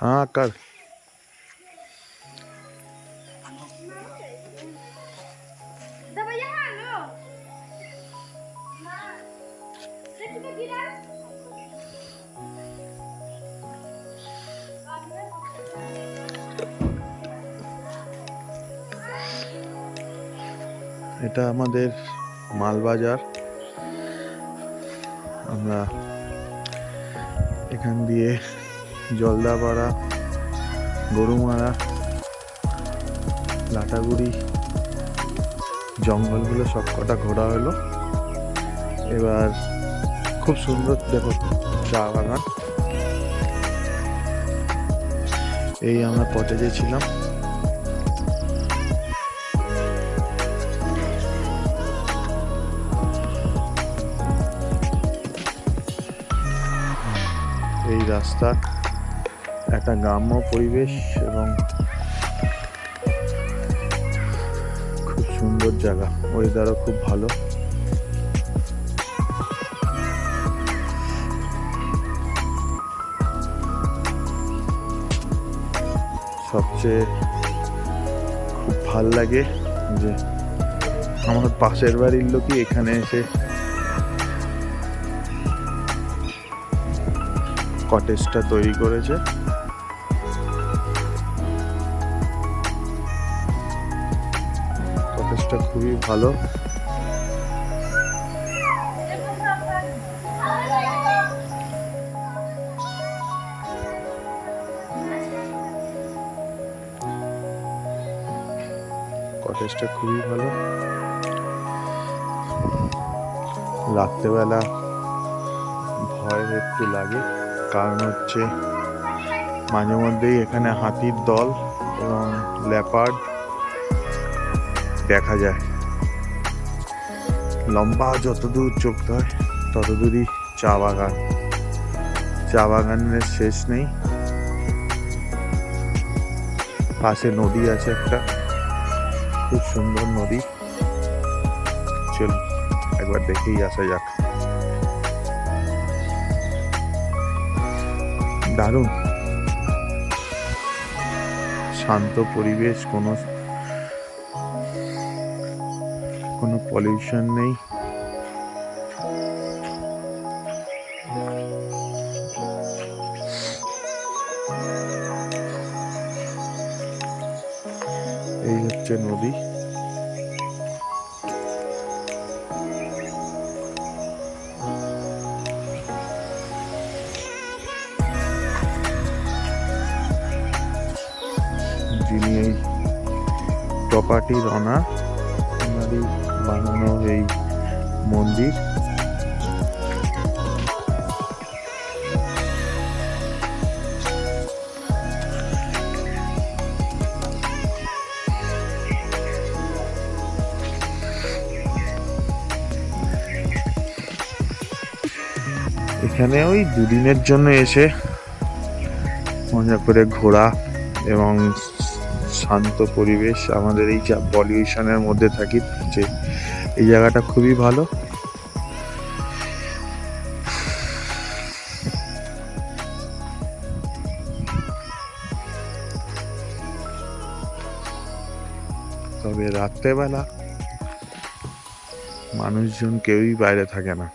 हाँ कर दवाइयाँ खा लो देखो तो गिरा এটা আমাদের মালবাজার আমরা এখান দিয়ে জলদাপাড়া, গরুমারা, লাটাগুড়ি, জঙ্গলগুলো সব কটা ঘোরা হলো। এবার খুব সুন্দর দেখো চা বাগান এই আমরা কটেজে ছিলাম এই রাস্তা, একটা গ্রাম্য পরিবেশ এবং খুব সুন্দর জায়গা। ওয়েদারও খুব ভালো। সবচেয়ে খুব ভালো লাগে যে, আমার পাশের বাড়ির লোকই এখানে এসে কটেজটা তৈরি করেছে। কটেজটা খুবই ভালো। কটেজটা খুবই ভালো। রাত্রেবেলা ভয় একটু লাগে। কারণ হচ্ছে মাঝে মধ্যেই এখানে হাতির দল এবং লেপার্ড দেখা যায়। লম্বা যতদূর চোখ হয় ততদূরই চা বাগান। চা বাগানের শেষ নেই। পাশে নদী আছে একটা। খুব সুন্দর নদী। চল, একবার দেখেই আসা যাক। দারুণ। শান্ত পরিবেশ কোনো কোনো পলিউশন নেই। এই হচ্ছে নদী। যিনি এই প্রপার্টির অনার ওনারই বানানো এই মন্দির। এখানে ওই দুদিনের জন্য এসে মজা করে ঘোরা এবং শান্ত পরিবেশ আমাদের এই পলিউশনের মধ্যে থাকি, যে এই জায়গাটা খুবই ভালো। তবে রাত্রেবেলা মানুষজন কেউই বাইরে থাকে না।